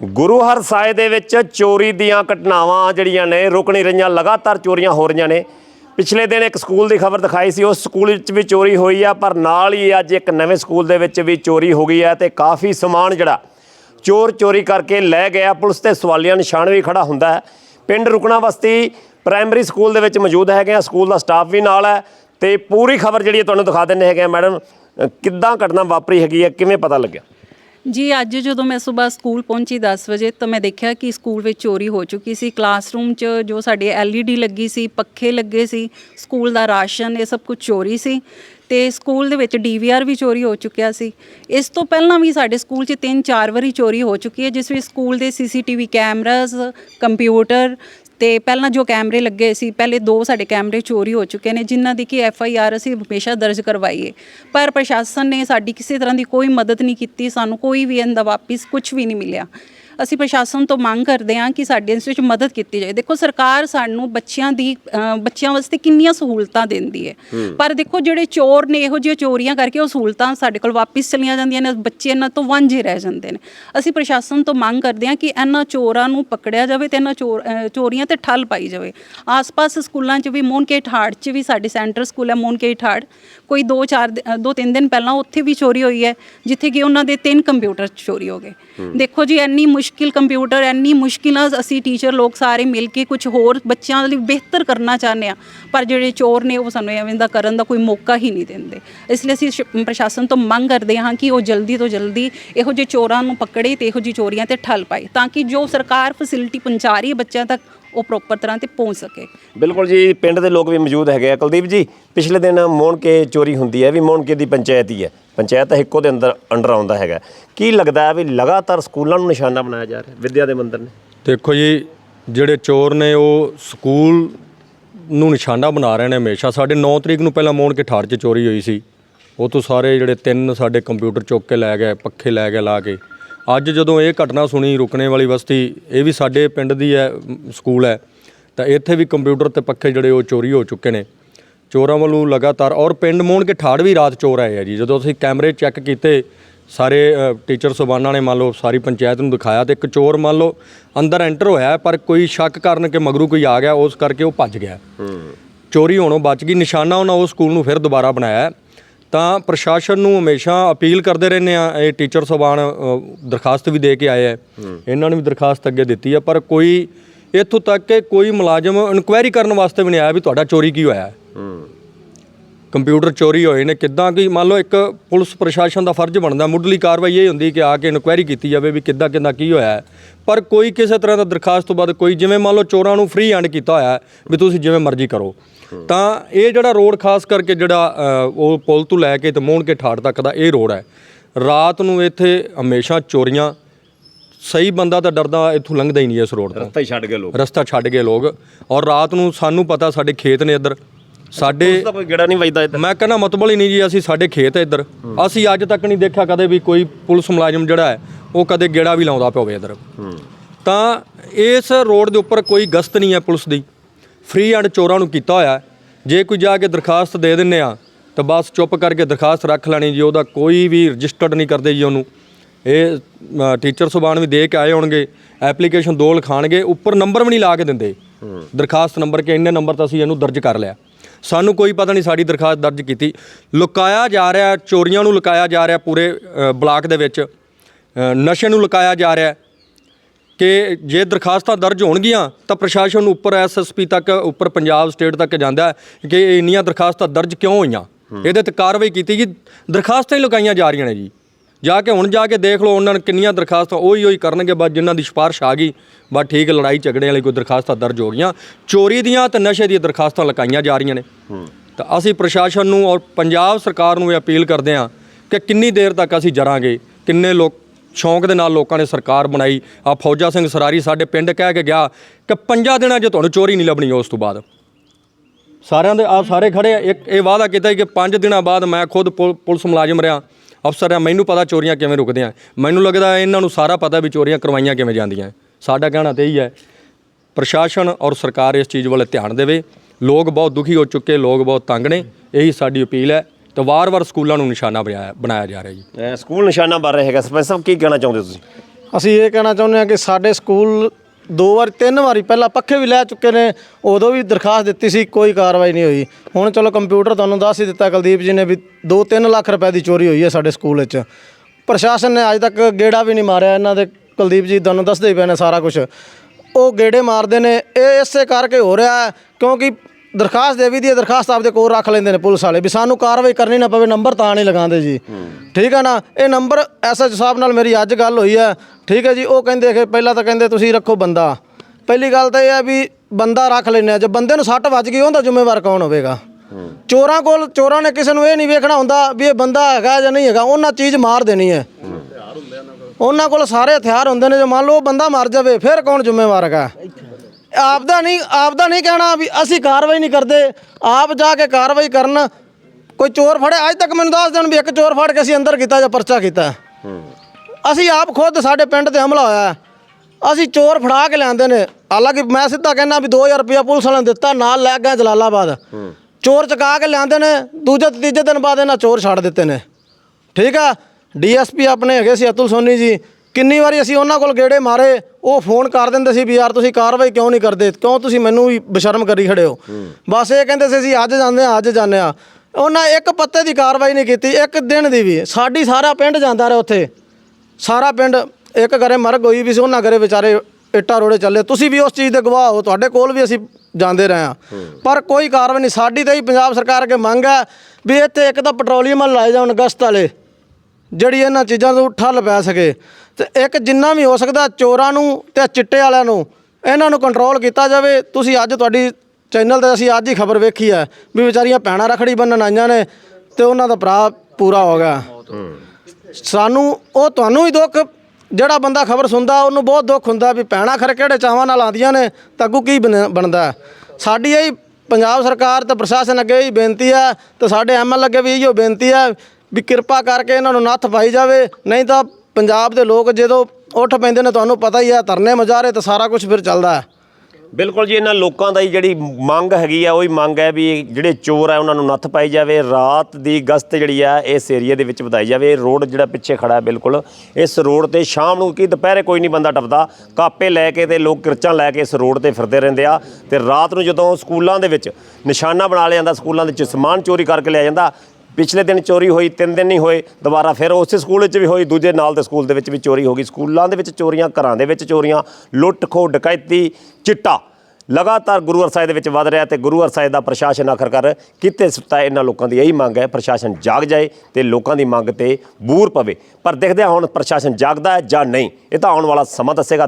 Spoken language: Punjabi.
ਗੁਰੂ ਹਰ ਸਾਹਿਬ ਦੇ ਵਿੱਚ ਚੋਰੀ ਦੀਆਂ ਘਟਨਾਵਾਂ ਜਿਹੜੀਆਂ ਨੇ, ਰੁਕ ਨਹੀਂ ਰਹੀਆਂ, ਲਗਾਤਾਰ ਚੋਰੀਆਂ ਹੋ ਰਹੀਆਂ ਨੇ। ਪਿਛਲੇ ਦਿਨ ਇੱਕ ਸਕੂਲ ਦੀ ਖਬਰ ਦਿਖਾਈ ਸੀ, ਉਸ ਸਕੂਲ ਵਿੱਚ ਵੀ ਚੋਰੀ ਹੋਈ ਆ, ਪਰ ਨਾਲ ਹੀ ਅੱਜ ਇੱਕ ਨਵੇਂ ਸਕੂਲ ਦੇ ਵਿੱਚ ਵੀ ਚੋਰੀ ਹੋ ਗਈ ਹੈ ਤੇ ਕਾਫੀ ਸਮਾਨ ਜਿਹੜਾ ਚੋਰ ਚੋਰੀ ਕਰਕੇ ਲੈ ਗਿਆ। ਪੁਲਿਸ ਤੇ ਸਵਾਲੀਆ ਨਿਸ਼ਾਨ ਵੀ ਖੜਾ ਹੁੰਦਾ ਹੈ। ਪਿੰਡ ਰੁਕਣਾ ਵਸਤੀ ਪ੍ਰਾਇਮਰੀ ਸਕੂਲ ਦੇ ਵਿੱਚ ਮੌਜੂਦ ਹੈਗੇ ਆ, ਸਕੂਲ ਦਾ ਸਟਾਫ ਵੀ ਨਾਲ ਹੈ ਤੇ ਪੂਰੀ ਖਬਰ ਜਿਹੜੀ ਹੈ ਤੁਹਾਨੂੰ ਦਿਖਾ ਦਿੰਦੇ ਹੈਗੇ ਆ। ਮੈਡਮ ਕਿੱਦਾਂ ਘਟਨਾ ਵਾਪਰੀ ਹੈਗੀ ਹੈ, ਕਿਵੇਂ ਪਤਾ ਲੱਗਿਆ? ਜੀ, ਅੱਜ ਜਦੋਂ ਮੈਂ ਸਵੇਰ ਸਕੂਲ ਪਹੁੰਚੀ 10 ਵਜੇ ਤਾਂ ਮੈਂ ਦੇਖਿਆ ਕਿ ਸਕੂਲ ਵਿੱਚ ਚੋਰੀ ਹੋ ਚੁੱਕੀ ਸੀ। ਕਲਾਸਰੂਮ 'ਚ ਜੋ ਸਾਡੇ ਐਲਈਡੀ ਲੱਗੀ ਸੀ, ਪੱਖੇ ਲੱਗੇ ਸੀ, ਸਕੂਲ ਦਾ ਰਾਸ਼ਨ, ਇਹ ਸਭ ਕੁਝ ਚੋਰੀ ਸੀ ਤੇ ਸਕੂਲ ਦੇ ਵਿੱਚ ਡੀਵੀਆਰ ਵੀ ਚੋਰੀ ਹੋ ਚੁੱਕਿਆ ਸੀ। ਇਸ ਤੋਂ ਪਹਿਲਾਂ ਵੀ ਸਾਡੇ ਸਕੂਲ 'ਚ ਤਿੰਨ ਚਾਰ ਵਾਰੀ ਚੋਰੀ ਹੋ ਚੁੱਕੀ ਹੈ, ਜਿਸ ਵਿੱਚ ਸਕੂਲ ਦੇ ਸੀਸੀਟੀਵੀ ਕੈਮਰਾਜ਼ ਕੰਪਿਊਟਰ ਤੇ ਪਹਿਲਾਂ ਜੋ ਕੈਮਰੇ ਲੱਗੇ ਸੀ, ਪਹਿਲੇ ਦੋ ਸਾਡੇ ਕੈਮਰੇ ਚੋਰੀ ਹੋ ਚੁੱਕੇ ਨੇ, ਜਿਨ੍ਹਾਂ ਦੀ ਕਿ ਐਫ ਆਈ ਆਰ ਅਸੀਂ ਹਮੇਸ਼ਾ ਦਰਜ ਕਰਵਾਈਏ। ਪਰ ਪ੍ਰਸ਼ਾਸਨ ਨੇ ਸਾਡੀ ਕਿਸੇ ਤਰ੍ਹਾਂ ਦੀ ਕੋਈ ਮਦਦ ਨਹੀਂ ਕੀਤੀ, ਸਾਨੂੰ ਕੋਈ ਵੀ ਇਹਦਾ ਵਾਪਿਸ ਕੁਝ ਵੀ ਨਹੀਂ ਮਿਲਿਆ। ਅਸੀਂ ਪ੍ਰਸ਼ਾਸਨ ਤੋਂ ਮੰਗ ਕਰਦੇ ਹਾਂ ਕਿ ਸਾਡੇ ਇਸ ਵਿੱਚ ਮਦਦ ਕੀਤੀ ਜਾਏ। ਦੇਖੋ ਸਰਕਾਰ ਸਾਨੂੰ ਬੱਚਿਆਂ ਦੀ ਅ, ਬੱਚਿਆਂ ਵਾਸਤੇ ਕਿੰਨੀਆਂ ਸਹੂਲਤਾਂ ਦਿੰਦੀ ਹੈ। ਪਰ ਦੇਖੋ ਜਿਹੜੇ ਚੋਰ ਨੇ ਇਹੋ ਜਿਹੀਆਂ ਚੋਰੀਆਂ ਕਰਕੇ ਉਹ ਸਹੂਲਤਾਂ ਸਾਡੇ ਕੋਲ ਵਾਪਿਸ ਚਲੀਆਂ ਜਾਂਦੀਆਂ ਨੇ ਬੱਚੇ ਇਹਨਾਂ ਤੋਂ ਵਾਂਝੇ ਰਹਿ ਜਾਂਦੇ ਨੇ। ਅਸੀਂ ਪ੍ਰਸ਼ਾਸਨ ਤੋਂ ਮੰਗ ਕਰਦੇ ਹਾਂ ਕਿ ਇਹਨਾਂ ਚੋਰਾਂ ਨੂੰ ਪਕੜਿਆ ਜਾਵੇ ਤੇ ਇਹਨਾਂ ਚੋਰ ਅ, ਚੋਰੀਆਂ ਤੇ ਠੱਲ ਪਾਈ ਜਾਵੇ। ਆਸ-ਪਾਸ ਸਕੂਲਾਂ 'ਚ ਵੀ ਮੋਨਕੇ ਠਾੜ 'ਚ ਵੀ ਸਾਡੇ ਸੈਂਟਰ ਸਕੂਲ ਹੈ ਮੋਨਕੇ ਠਾੜ। ਕੋਈ 2-4 ਦੋ ਤਿੰਨ ਦਿਨ ਪਹਿਲਾਂ ਉੱਥੇ ਵੀ ਚੋਰੀ ਹੋਈ ਹੈ ਜਿੱਥੇ ਕਿ ਉਹਨਾਂ ਦੇ ਤਿੰਨ ਕੰਪਿਊਟਰ ਚੋਰੀ ਹੋ ਗਏ। ਦੇਖੋ ਜੀ ਇੰਨੀ ਮੁਸ਼ਕਿਲ ਮੁਸ਼ਕਿਲ ਕੰਪਿਊਟਰ, ਇੰਨੀ ਮੁਸ਼ਕਿਲ ਨਾਲ ਅਸੀਂ ਟੀਚਰ ਲੋਕ ਸਾਰੇ ਮਿਲ ਕੇ ਕੁਝ ਹੋਰ ਬੱਚਿਆਂ ਲਈ ਬਿਹਤਰ ਕਰਨਾ ਚਾਹੁੰਦੇ ਆ ਪਰ ਜਿਹੜੇ ਚੋਰ ਨੇ, ਉਹ ਸਾਨੂੰ ਐਵੇਂ ਦਾ ਕਰਨ ਦਾ ਕੋਈ ਮੌਕਾ ਹੀ ਨਹੀਂ ਦਿੰਦੇ। ਇਸ ਲਈ ਅਸੀਂ ਸ਼- ਪ੍ਰਸ਼ਾਸਨ ਤੋਂ ਮੰਗ ਕਰਦੇ ਹਾਂ ਕਿ ਉਹ ਜਲਦੀ ਤੋਂ ਜਲਦੀ ਇਹੋ ਜਿਹੇ ਚੋਰਾਂ ਨੂੰ ਪਕੜੇ ਤੇ ਇਹੋ ਜਿਹੀ ਚੋਰੀਆਂ ਤੇ ਠੱਲ ਪਾਏ, ਤਾਂ ਕਿ ਜੋ ਸਰਕਾਰ ਫੈਸਿਲਿਟੀ ਪਹੁੰਚਾ ਰਹੀ ਹੈ ਬੱਚਿਆਂ ਤੱਕ ਉਹ ਪ੍ਰੋਪਰ ਤਰ੍ਹਾਂ ਤੇ ਪਹੁੰਚ ਸਕੇ। ਬਿਲਕੁਲ ਜੀ ਪਿੰਡ ਦੇ ਲੋਕ ਵੀ ਮੌਜੂਦ ਹੈਗੇ ਆ। ਕੁਲਦੀਪ ਜੀ ਪਿਛਲੇ ਦਿਨ ਮੋਨਕੇ ਚੋਰੀ ਹੁੰਦੀ ਹੈ ਵੀ ਮੋਨਕੇ ਦੀ ਪੰਚਾਇਤ ਹੀ ਹੈ। ਪੰਚਾਇਤ ਇੱਕੋ ਦੇ ਅੰਦਰ ਅੰਡਰ ਆਉਂਦਾ ਹੈਗਾ। ਕੀ ਲੱਗਦਾ ਹੈ ਵੀ ਲਗਾਤਾਰ ਸਕੂਲਾਂ ਨੂੰ ਨਿਸ਼ਾਨਾ ਬਣਾਇਆ ਜਾ ਰਿਹਾ ਵਿਦਿਆ ਦੇ ਮੰਦਰ ਨੇ? ਦੇਖੋ ਜੀ ਜਿਹੜੇ ਚੋਰ ਨੇ ਉਹ ਸਕੂਲ ਨੂੰ ਨਿਸ਼ਾਨਾ ਬਣਾ ਰਹੇ ਨੇ ਹਮੇਸ਼ਾ। ਸਾਡੇ 9 ਤਰੀਕ ਨੂੰ ਪਹਿਲਾਂ ਮੋਣ ਕੇ ਠਾੜ 'ਚ ਚੋਰੀ ਹੋਈ ਸੀ। ਉਹ ਤੋਂ ਸਾਰੇ ਜਿਹੜੇ ਤਿੰਨ ਸਾਡੇ ਕੰਪਿਊਟਰ ਚੁੱਕ ਕੇ ਲੈ ਗਏ ਪੱਖੇ ਲੈ ਗਏ ਲਾ ਕੇ। ਅੱਜ ਜਦੋਂ ਇਹ ਘਟਨਾ ਸੁਣੀ ਰੁਕਣੇ ਵਾਲੀ ਬਸਤੀ ਇਹ ਵੀ ਸਾਡੇ ਪਿੰਡ ਦੀ ਹੈ ਸਕੂਲ ਹੈ ਤਾਂ ਇੱਥੇ ਵੀ ਕੰਪਿਊਟਰ ਤੇ ਪੱਖੇ ਜਿਹੜੇ ਉਹ ਚੋਰੀ ਹੋ ਚੁੱਕੇ ਨੇ। ਚੋਰਾਂ ਵੱਲੋਂ ਲਗਾਤਾਰ ਔਰ ਪਿੰਡ ਮੋਣ ਕੇ ਠਾੜ ਵੀ ਰਾਤ ਚੋਰ ਆਏ ਆ ਜੀ। ਜਦੋਂ ਅਸੀਂ ਕੈਮਰੇ ਚੈੱਕ ਕੀਤੇ ਸਾਰੇ ਟੀਚਰ ਸੁਬਾਨਾਂ ਨੇ ਮੰਨ ਲਓ ਸਾਰੀ ਪੰਚਾਇਤ ਨੂੰ ਦਿਖਾਇਆ ਤੇ ਇੱਕ ਚੋਰ ਮੰਨ ਲਓ ਅੰਦਰ ਐਂਟਰ ਹੋਇਆ ਪਰ ਕੋਈ ਸ਼ੱਕ ਕਰਨ ਕਿ ਮਗਰੂ ਕੋਈ ਆ ਗਿਆ ਉਸ ਕਰਕੇ ਉਹ ਭੱਜ ਗਿਆ। ਚੋਰੀ ਹੋਣੋਂ ਬਚ ਗਈ ਨਿਸ਼ਾਨਾ ਉਹਨਾਂ ਉਹ ਸਕੂਲ ਨੂੰ ਫਿਰ ਦੁਬਾਰਾ ਬਣਾਇਆ। ਤਾਂ ਪ੍ਰਸ਼ਾਸਨ ਨੂੰ ਹਮੇਸ਼ਾ ਅਪੀਲ ਕਰਦੇ ਰਹਿੰਦੇ ਆ ਇਹ ਟੀਚਰ ਸੁਬਾਨ ਦਰਖਾਸਤ ਵੀ ਦੇ ਕੇ ਆਏ ਹੈ। ਇਹਨਾਂ ਨੇ ਵੀ ਦਰਖਾਸਤ ਅੱਗੇ ਦਿੱਤੀ ਹੈ ਪਰ ਕੋਈ ਇੱਥੋਂ ਤੱਕ ਕਿ ਕੋਈ ਮੁਲਾਜ਼ਮ ਇਨਕੁਆਇਰੀ ਕਰਨ ਵਾਸਤੇ ਵੀ ਨਹੀਂ ਆਇਆ ਵੀ ਤੁਹਾਡਾ ਚੋਰੀ ਕੀ ਹੋਇਆ ਹੈ। ਕੰਪਿਊਟਰ ਚੋਰੀ ਹੋਏ ਨੇ ਕਿੱਦਾਂ ਕਿ ਮੰਨ ਲਓ ਇੱਕ ਪੁਲਿਸ ਪ੍ਰਸ਼ਾਸਨ ਦਾ ਫਰਜ਼ ਬਣਦਾ ਮੁੱਢਲੀ ਕਾਰਵਾਈ ਇਹ ਹੁੰਦੀ ਕਿ ਆ ਕੇ ਇਨਕੁਆਇਰੀ ਕੀਤੀ ਜਾਵੇ ਵੀ ਕਿੱਦਾਂ ਕਿੱਦਾਂ ਕੀ ਹੋਇਆ। ਪਰ ਕੋਈ ਕਿਸੇ ਤਰ੍ਹਾਂ ਦਾ ਦਰਖਾਸਤ ਤੋਂ ਬਾਅਦ ਕੋਈ ਜਿਵੇਂ ਮੰਨ ਲਓ ਚੋਰਾਂ ਨੂੰ ਫ੍ਰੀ ਹੈਂਡ ਕੀਤਾ ਹੋਇਆ ਵੀ ਤੁਸੀਂ ਜਿਵੇਂ ਮਰਜ਼ੀ ਕਰੋ। ਤਾਂ ਇਹ ਜਿਹੜਾ ਰੋਡ ਖਾਸ ਕਰਕੇ ਜਿਹੜਾ ਉਹ ਪੁਲ ਤੋਂ ਲੈ ਕੇ ਤੇ ਮੋਹਣ ਕੇ ਠਾੜ ਤੱਕ ਦਾ ਇਹ ਰੋਡ ਹੈ। ਰਾਤ ਨੂੰ ਇੱਥੇ ਹਮੇਸ਼ਾ ਚੋਰੀਆਂ ਸਹੀ ਬੰਦਾ ਤਾਂ ਡਰਦਾ ਇੱਥੋਂ ਲੰਘਦਾ ਹੀ ਨਹੀਂ ਇਸ ਰੋਡ ਤੋਂ। ਰਸਤਾ ਹੀ ਛੱਡ ਗਏ ਲੋਕ। ਰਸਤਾ ਛੱਡ ਗਏ ਲੋਕ ਔਰ ਰਾਤ ਨੂੰ ਸਾਨੂੰ ਪਤਾ ਸਾਡੇ ਖੇਤ ਨੇ ਇੱਧਰ ਸਾਡੇ ਉਸ ਦਾ ਕੋਈ ਗੇੜਾ ਨਹੀਂ ਵੱਜਦਾ ਇੱਧਰ। ਮੈਂ ਕਹਿੰਦਾ ਮਤਬਲ ਹੀ ਨਹੀਂ ਜੀ ਅਸੀਂ ਸਾਡੇ ਖੇਤ ਹੈ ਇੱਧਰ। ਅਸੀਂ ਅੱਜ ਤੱਕ ਨਹੀਂ ਦੇਖਿਆ ਕਦੇ ਵੀ ਕੋਈ ਪੁਲਿਸ ਮੁਲਾਜ਼ਮ ਜਿਹੜਾ ਹੈ ਉਹ ਕਦੇ ਗੇੜਾ ਵੀ ਲਾਉਂਦਾ ਪਵੇ ਇੱਧਰ। ਤਾਂ ਇਸ ਰੋਡ ਦੇ ਉੱਪਰ ਕੋਈ ਗਸ਼ਤ ਨਹੀਂ ਹੈ ਪੁਲਿਸ ਦੀ। ਫ੍ਰੀ ਐਂਡ ਚੋਰਾਂ ਨੂੰ ਕੀਤਾ ਹੋਇਆ ਹੈ। ਜੇ ਕੋਈ ਜਾ ਕੇ ਦਰਖਾਸਤ ਦੇ ਦਿੰਨੇ ਆ ਤਾਂ ਬਸ ਚੁੱਪ ਕਰਕੇ ਦਰਖਾਸਤ ਰੱਖ ਲੈਣੀ ਜੀ ਉਹਦਾ ਕੋਈ ਵੀ ਰਜਿਸਟਰਡ ਨਹੀਂ ਕਰਦੇ ਜੀ ਉਹਨੂੰ। ਇਹ ਅ, ਟੀਚਰ ਸੁਬਾਨ ਵੀ ਦੇ ਕੇ ਆਏ ਹੋਣਗੇ ਐਪਲੀਕੇਸ਼ਨ ਦੋ ਲਿਖਾਣਗੇ ਉੱਪਰ ਨੰਬਰ ਵੀ ਨਹੀਂ ਲਾ ਕੇ ਦਿੰਦੇ। ਦਰਖਾਸਤ ਨੰਬਰ ਕੇ ਇੰਨੇ ਨੰਬਰ ਤਾਂ ਅਸੀਂ ਇਹਨੂੰ ਦਰਜ ਕਰ ਲਿਆ। ਸਾਨੂੰ ਕੋਈ ਪਤਾ ਨਹੀਂ ਸਾਡੀ ਦਰਖਾਸਤ ਦਰਜ ਕੀਤੀ। ਲੁਕਾਇਆ ਜਾ ਰਿਹਾ ਚੋਰੀਆਂ ਨੂੰ ਲੁਕਾਇਆ ਜਾ ਰਿਹਾ ਪੂਰੇ ਅ, ਬਲਾਕ ਦੇ ਵਿੱਚ। ਅ, ਨਸ਼ੇ ਨੂੰ ਲੁਕਾਇਆ ਜਾ ਰਿਹਾ ਕਿ ਜੇ ਦਰਖਾਸਤਾਂ ਦਰਜ ਹੋਣਗੀਆਂ ਤਾਂ ਪ੍ਰਸ਼ਾਸਨ ਨੂੰ ਉੱਪਰ ਐਸਐਸਪੀ ਤੱਕ ਉੱਪਰ ਪੰਜਾਬ ਸਟੇਟ ਤੱਕ ਜਾਂਦਾ ਹੈ ਕਿ ਇਹ ਇੰਨੀਆਂ ਦਰਖਾਸਤਾਂ ਦਰਜ ਕਿਉਂ ਹੋਈਆਂ? ਇਹਦੇ ਤੇ ਕਾਰਵਾਈ ਕੀਤੀ ਕਿ ਦਰਖਾਸਤਾਂ ਹੀ ਲੁਕਾਈਆਂ ਜਾ ਰਹੀਆਂ ਨੇ ਜੀ। ਜਾ ਕੇ ਹੁਣ ਜਾ ਕੇ ਦੇਖ ਲਓ ਉਹਨਾਂ ਨੇ ਕਿੰਨੀਆਂ ਦਰਖਾਸਤਾਂ ਉਹੀ ਉਹੀ ਕਰਨਗੇ ਬਸ ਜਿਨ੍ਹਾਂ ਦੀ ਸਿਫਾਰਿਸ਼ ਆ ਗਈ। ਬਸ ਠੀਕ ਲੜਾਈ ਝਗੜੇ ਵਾਲੀ ਕੋਈ ਦਰਖਾਸਤਾਂ ਦਰਜ ਹੋ ਗਈਆਂ। ਚੋਰੀ ਦੀਆਂ ਤੇ ਨਸ਼ੇ ਦੀਆਂ ਦਰਖਾਸਤਾਂ ਲੁਕਾਈਆਂ ਜਾ ਰਹੀਆਂ ਨੇ। ਤਾਂ ਅਸੀਂ ਪ੍ਰਸ਼ਾਸਨ ਨੂੰ ਔਰ ਪੰਜਾਬ ਸਰਕਾਰ ਨੂੰ ਇਹ ਅਪੀਲ ਕਰਦੇ ਹਾਂ ਕਿ ਕਿੰਨੀ ਦੇਰ ਤੱਕ ਅਸੀਂ ਜਰਾਂਗੇ। ਕਿੰਨੇ ਲੋਕ ਸ਼ੌਂਕ ਦੇ ਨਾਲ ਲੋਕਾਂ ਨੇ ਸਰਕਾਰ ਬਣਾਈ। ਆ ਫੌਜਾ ਸਿੰਘ ਸਰਾਰੀ ਸਾਡੇ ਪਿੰਡ ਕਹਿ ਕੇ ਗਿਆ ਕਿ ਪੰਜਾਂ ਦਿਨਾਂ 'ਚ ਤੁਹਾਨੂੰ ਚੋਰੀ ਨਹੀਂ ਲੱਭਣੀ ਉਸ ਤੋਂ ਬਾਅਦ। ਸਾਰਿਆਂ ਦੇ ਆ ਸਾਰੇ ਖੜੇ ਇੱਕ ਇਹ ਵਾਅਦਾ ਕੀਤਾ ਕਿ 5 ਦਿਨਾਂ ਬਾਅਦ ਮੈਂ ਖੁਦ ਪੁਲ- ਪੁਲਿਸ ਮੁਲਾਜ਼ਮ ਰਿਹਾ। ਅਫਸਰ ਆ ਮੈਨੂੰ ਪਤਾ ਚੋਰੀਆਂ ਕਿਵੇਂ ਰੁਕਦੀਆਂ। ਮੈਨੂੰ ਲੱਗਦਾ ਇਹਨਾਂ ਨੂੰ ਸਾਰਾ ਪਤਾ ਵੀ ਚੋਰੀਆਂ ਕਰਵਾਈਆਂ ਕਿਵੇਂ ਜਾਂਦੀਆਂ। ਸਾਡਾ ਕਹਿਣਾ ਤੇ ਇਹੀ ਹੈ ਪ੍ਰਸ਼ਾਸਨ ਔਰ ਸਰਕਾਰ ਇਸ ਚੀਜ਼ ਵੱਲ ਧਿਆਨ ਦੇਵੇ। ਲੋਕ ਬਹੁਤ ਦੁਖੀ ਹੋ ਚੁੱਕੇ ਲੋਕ ਬਹੁਤ ਤੰਗ ਨੇ। ਇਹੀ ਸਾਡੀ ਅਪੀਲ ਹੈ ਤੇ ਵਾਰ-ਵਾਰ ਸਕੂਲਾਂ ਨੂੰ ਨਿਸ਼ਾਨਾ ਬਣਾਇਆ ਬਣਾਇਆ ਜਾ ਰਿਹਾ ਜੀ। ਸਕੂਲ ਨਿਸ਼ਾਨਾ ਬਣ ਰਿਹਾ ਹੈਗਾ। ਸਰਪੰਚ ਸਾਹਿਬ ਕੀ ਕਹਿਣਾ ਚਾਹੁੰਦੇ ਤੁਸੀਂ? ਅਸੀਂ ਇਹ ਕਹਿਣਾ ਚਾਹੁੰਦੇ ਹਾਂ ਕਿ ਸਾਡੇ ਸਕੂਲ ਦੋ ਵਾਰ, ਤਿੰਨ ਵਾਰੀ, ਪਹਿਲਾਂ ਪੱਖੇ ਵੀ ਲੈ ਚੁੱਕੇ ਨੇ, ਉਦੋਂ ਵੀ ਦਰਖਾਸਤ ਦਿੱਤੀ ਸੀ, ਕੋਈ ਕਾਰਵਾਈ ਨਹੀਂ ਹੋਈ। ਹੁਣ ਚਲੋ ਕੰਪਿਊਟਰ ਤੁਹਾਨੂੰ ਦੱਸ ਹੀ ਦਿੱਤਾ, ਕੁਲਦੀਪ ਜੀ ਨੇ ਵੀ 2-3 ਲੱਖ ਰੁਪਏ ਦੀ ਚੋਰੀ ਹੋਈ ਹੈ ਸਾਡੇ ਸਕੂਲ ਵਿੱਚ। ਪ੍ਰਸ਼ਾਸਨ ਨੇ ਅੱਜ ਤੱਕ ਗੇੜਾ ਵੀ ਨਹੀਂ ਮਾਰਿਆ, ਇਹਨਾਂ ਦੇ ਕੁਲਦੀਪ ਜੀ ਤੁਹਾਨੂੰ ਦੱਸਦੇ ਹੀ ਪਏ ਨੇ ਸਾਰਾ ਕੁਝ ਉਹ ਗੇੜੇ ਮਾਰਦੇ ਨੇ, ਇਹ ਇਸੇ ਕਰਕੇ ਹੋ ਰਿਹਾ ਹੈ, ਕਿਉਂਕਿ ਦਰਖਾਸਤ ਦੇ ਵੀ ਦੀ ਹੈ, ਦਰਖਾਸਤ ਆਪਦੇ ਕੋਲ ਰੱਖ ਲੈਂਦੇ ਨੇ ਪੁਲਿਸ ਵਾਲੇ ਵੀ ਸਾਨੂੰ ਕਾਰਵਾਈ ਕਰਨੀ ਨਾ ਪਵੇ ਨੰਬਰ ਤਾਂ ਨਹੀਂ ਲਗਾਉਂਦੇ ਜੀ। ਠੀਕ ਹੈ ਨਾ? ਇਹ ਨੰਬਰ ਐਸਐਚ ਸਾਹਿਬ ਨਾਲ ਮੇਰੀ ਅੱਜ ਗੱਲ ਹੋਈ ਹੈ। ਠੀਕ ਹੈ ਜੀ ਉਹ ਕਹਿੰਦੇ ਕਿ ਪਹਿਲਾਂ ਤਾਂ ਕਹਿੰਦੇ ਤੁਸੀਂ ਰੱਖੋ ਬੰਦਾ। ਪਹਿਲੀ ਗੱਲ ਤਾਂ ਇਹ ਹੈ ਵੀ ਬੰਦਾ ਰੱਖ ਲੈਂਦੇ ਆ। ਜੇ ਬੰਦੇ ਨੂੰ ਸੱਟ ਵੱਜ ਗਈ ਉਹਦਾ ਜ਼ਿੰਮੇਵਾਰ ਕੌਣ ਹੋਵੇਗਾ? ਚੋਰਾਂ ਕੋਲ ਚੋਰਾਂ ਨੇ ਕਿਸੇ ਨੂੰ ਇਹ ਨਹੀਂ ਵੇਖਣਾ ਹੁੰਦਾ ਵੀ ਇਹ ਬੰਦਾ ਹੈਗਾ ਜਾਂ ਨਹੀਂ ਹੈਗਾ। ਉਹਨਾਂ ਚੀਜ਼ ਮਾਰ ਦੇਣੀ ਹੈ। ਉਹਨਾਂ ਕੋਲ ਸਾਰੇ ਹਥਿਆਰ ਹੁੰਦੇ ਨੇ। ਜੇ ਮੰਨ ਲਓ ਉਹ ਬੰਦਾ ਮਰ ਜਾਵੇ ਫਿਰ ਕੌਣ ਜ਼ਿੰਮੇਵਾਰ ਹੈਗਾ? ਆਪਦਾ ਨਹੀਂ ਆਪਦਾ ਨਹੀਂ ਕਹਿਣਾ ਵੀ ਅਸੀਂ ਕਾਰਵਾਈ ਨਹੀਂ ਕਰਦੇ, ਆਪ ਜਾ ਕੇ ਕਾਰਵਾਈ ਕਰਨ। ਕੋਈ ਚੋਰ ਫੜੇ ਅੱਜ ਤੱਕ ਮੈਨੂੰ ਦੱਸ ਦੇਣ ਵੀ ਇੱਕ ਚੋਰ ਫੜ ਕੇ ਅਸੀਂ ਅੰਦਰ ਕੀਤਾ ਜਾਂ ਪਰਚਾ ਕੀਤਾ। ਅਸੀਂ ਆਪ ਖੁਦ ਸਾਡੇ ਪਿੰਡ ਤੇ ਹਮਲਾ ਹੋਇਆ ਅਸੀਂ ਚੋਰ ਫੜਾ ਕੇ ਲਿਆਂਦੇ ਨੇ। ਹਾਲਾਂਕਿ ਮੈਂ ਸਿੱਧਾ ਕਹਿੰਦਾ ਵੀ 2000 ਰੁਪਇਆ ਪੁਲਿਸ ਵਾਲਿਆਂ ਨੇ ਦਿੱਤਾ, ਨਾਲ ਲੈ ਗਏ ਜਲਾਲਾਬਾਦ। ਚੋਰ ਚਕਾ ਕੇ ਲਿਆਂਦੇ ਨੇ, ਦੂਜੇ ਤੀਜੇ ਦਿਨ ਬਾਅਦ ਇਹਨਾਂ ਚੋਰ ਛੱਡ ਦਿੱਤੇ ਨੇ। ਠੀਕ ਆ? ਡੀਐਸਪੀ ਆਪਣੇ ਹੈਗੇ ਸੀ ਅਤੁਲ ਸੋਨੀ ਜੀ। ਕਿੰਨੀ ਵਾਰੀ ਅਸੀਂ ਉਹਨਾਂ ਕੋਲ ਗੇੜੇ ਮਾਰੇ ਉਹ ਫੋਨ ਕਰ ਦਿੰਦੇ ਸੀ ਵੀ ਯਾਰ ਤੁਸੀਂ ਕਾਰਵਾਈ ਕਿਉਂ ਨਹੀਂ ਕਰਦੇ? ਕਿਉਂ ਤੁਸੀਂ ਮੈਨੂੰ ਵੀ ਬਸ਼ਰਮ ਕਰੀ ਖੜੇ ਹੋ? ਬਸ ਇਹ ਕਹਿੰਦੇ ਸੀ ਅਸੀਂ ਅੱਜ ਜਾਂਦੇ ਆ ਅੱਜ ਜਾਂਦੇ ਆ ਉਹਨਾਂ ਇੱਕ ਪੱਤੇ ਦੀ ਕਾਰਵਾਈ ਨਹੀਂ ਕੀਤੀ ਇੱਕ ਦਿਨ ਦੀ ਵੀ। ਸਾਡੀ ਸਾਰਾ ਪਿੰਡ ਜਾਂਦਾ ਰਿਹਾ ਉੱਥੇ। ਸਾਰਾ ਪਿੰਡ ਇੱਕ ਘਰੇ ਮਰਗ ਹੋਈ ਵੀ ਸੀ ਉਹਨਾਂ ਘਰੇ ਵਿਚਾਰੇ ਇੱਟਾਂ ਰੋੜੇ ਚੱਲੇ। ਤੁਸੀਂ ਵੀ ਉਸ ਚੀਜ਼ ਦੇ ਗਵਾਹ ਹੋ ਤੁਹਾਡੇ ਕੋਲ ਵੀ ਅਸੀਂ ਜਾਂਦੇ ਰਹੇ ਹਾਂ। ਪਰ ਕੋਈ ਕਾਰਵਾਈ ਨਹੀਂ ਸਾਡੀ ਤਾਂ ਹੀ ਪੰਜਾਬ ਸਰਕਾਰ ਅੱਗੇ ਮੰਗ ਹੈ ਵੀ ਇੱਥੇ ਇੱਕ ਤਾਂ ਪੈਟਰੋਲੀਅਮ ਲਾਏ ਜਾਣ ਗਸਤ ਵਾਲੇ। ਜਿਹੜੀ ਇਹਨਾਂ ਚੀਜ਼ਾਂ ਤੋਂ ਠੱਲ ਪੈ ਸਕੇ ਤੇ ਇੱਕ ਜਿੰਨਾ ਵੀ ਹੋ ਸਕਦਾ ਚੋਰਾਂ ਨੂੰ ਤੇ ਚਿੱਟੇ ਵਾਲਿਆਂ ਨੂੰ ਇਹਨਾਂ ਨੂੰ ਕੰਟਰੋਲ ਕੀਤਾ ਜਾਵੇ। ਤੁਸੀਂ ਅੱਜ ਤੁਹਾਡੀ ਚੈਨਲ ਤੇ ਅਸੀਂ ਅੱਜ ਹੀ ਖਬਰ ਵੇਖੀ ਹੈ ਵੀ ਵਿਚਾਰੀਆਂ ਭੈਣਾਂ ਰਖੜੀ ਬੰਨਣ ਆਈਆਂ ਨੇ ਤੇ ਉਹਨਾਂ ਦਾ ਭਰਾ ਪੂਰਾ ਹੋ ਗਿਆ। ਸਾਨੂੰ ਉਹ ਤੁਹਾਨੂੰ ਹੀ ਦੁੱਖ, ਜਿਹੜਾ ਬੰਦਾ ਖਬਰ ਸੁਣਦਾ ਉਹਨੂੰ ਬਹੁਤ ਦੁੱਖ ਹੁੰਦਾ ਵੀ ਭੈਣਾਂ ਖਰ ਕਿਹੜੇ ਚਾਵਾਂ ਨਾਲ ਆਉਂਦੀਆਂ ਨੇ, ਤਾਂ ਅੱਗੋਂ ਕੀ ਬਣ- ਬਣਦਾ। ਸਾਡੀ ਇਹ ਪੰਜਾਬ ਸਰਕਾਰ ਤੇ ਪ੍ਰਸ਼ਾਸਨ ਅੱਗੇ ਹੀ ਬੇਨਤੀ ਹੈ ਤੇ ਸਾਡੇ ਐਮਐਲ ਅੱਗੇ ਵੀ ਇਹੋ ਬੇਨਤੀ ਹੈ ਵੀ ਕਿਰਪਾ ਕਰਕੇ ਇਹਨਾਂ ਨੂੰ ਨੱਥ ਪਾਈ ਜਾਵੇ, ਨਹੀਂ ਤਾਂ ਪੰਜਾਬ ਦੇ ਲੋਕ ਜਦੋਂ ਉੱਠ ਪੈਂਦੇ ਨੇ, ਤੁਹਾਨੂੰ ਪਤਾ ਹੀ ਹੈ, ਧਰਨੇ ਮੁਜ਼ਾਹਰੇ ਤੇ ਸਾਰਾ ਕੁਝ ਫਿਰ ਚੱਲਦਾ ਹੈ। ਬਿਲਕੁਲ ਜੀ, ਇਹਨਾਂ ਲੋਕਾਂ ਦਾ ਹੀ ਜਿਹੜੀ ਮੰਗ ਹੈਗੀ ਆ, ਉਹ ਹੀ ਮੰਗ ਹੈ ਵੀ ਜਿਹੜੇ ਚੋਰ ਆ, ਉਹਨਾਂ ਨੂੰ ਨੱਥ ਪਾਈ ਜਾਵੇ, ਰਾਤ ਦੀ ਗਸ਼ਤ ਜਿਹੜੀ ਆ, ਇਸ ਏਰੀਆ ਦੇ ਵਿੱਚ ਵਧਾਈ ਜਾਵੇ। ਰੋਡ ਜਿਹੜਾ ਪਿੱਛੇ ਖੜਾ ਹੈ, ਬਿਲਕੁਲ। ਇਸ ਰੋਡ ਤੇ ਸ਼ਾਮ ਨੂੰ ਕੀ, ਦੁਪਹਿਰੇ ਕੋਈ ਨਹੀਂ ਬੰਦਾ ਟੱਪਦਾ। ਕਾਪੇ ਲੈ ਕੇ ਤੇ ਲੋਕ ਕਿਰਚਾਂ ਲੈ ਕੇ ਇਸ ਰੋਡ ਤੇ ਫਿਰਦੇ ਰਹਿੰਦੇ ਆ। ਤੇ ਰਾਤ ਨੂੰ ਜਦੋਂ ਸਕੂਲਾਂ ਦੇ ਵਿੱਚ ਨਿਸ਼ਾਨਾ ਬਣਾ ਲਿਆ ਜਾਂਦਾ ਸਕੂਲਾਂ ਦੇ ਵਿੱਚ ਸਮਾਨ ਚੋਰੀ ਕਰਕੇ ਲਿਆ ਜਾਂਦਾ ਪਿਛਲੇ ਦਿਨ ਚੋਰੀ ਹੋਈ, ਤਿੰਨ ਦਿਨ ਨਹੀਂ ਹੋਏ, ਦੁਬਾਰਾ ਫਿਰ ਉਸੇ ਸਕੂਲ ਵਿੱਚ ਵੀ ਹੋਈ, ਦੂਜੇ ਨਾਲ ਦੇ ਸਕੂਲ ਦੇ ਵਿੱਚ ਵੀ ਚੋਰੀ ਹੋ ਗਈ। ਸਕੂਲਾਂ ਦੇ ਵਿੱਚ ਚੋਰੀਆਂ, ਘਰਾਂ ਦੇ ਵਿੱਚ ਚੋਰੀਆਂ, ਲੁੱਟ ਖੋਹ, ਡਕੈਤੀ, ਚਿੱਟਾ ਲਗਾਤਾਰ ਗੁਰੂ ਸਾਹਿਬ ਦੇ ਵਿੱਚ ਵੱਧ ਰਿਹਾ ਤੇ ਗੁਰੂ ਸਾਹਿਬ ਦਾ ਪ੍ਰਸ਼ਾਸਨ ਆਖਰਕਾਰ ਕਿਤੇ ਸੁੱਤਾ ਇਹਨਾਂ ਲੋਕਾਂ ਦੀ ਇਹੀ ਮੰਗ ਹੈ, ਪ੍ਰਸ਼ਾਸਨ ਜਾਗ ਜਾਏ ਤੇ ਲੋਕਾਂ ਦੀ ਮੰਗ ਤੇ ਬੂਰ ਪਵੇ। ਪਰ ਦੇਖਦੇ ਹਾਂ ਹੁਣ ਪ੍ਰਸ਼ਾਸਨ ਜਾਗਦਾ ਹੈ ਜਾਂ ਨਹੀਂ, ਇਹ ਤਾਂ ਆਉਣ ਵਾਲਾ ਸਮਾਂ ਦੱਸੇਗਾ।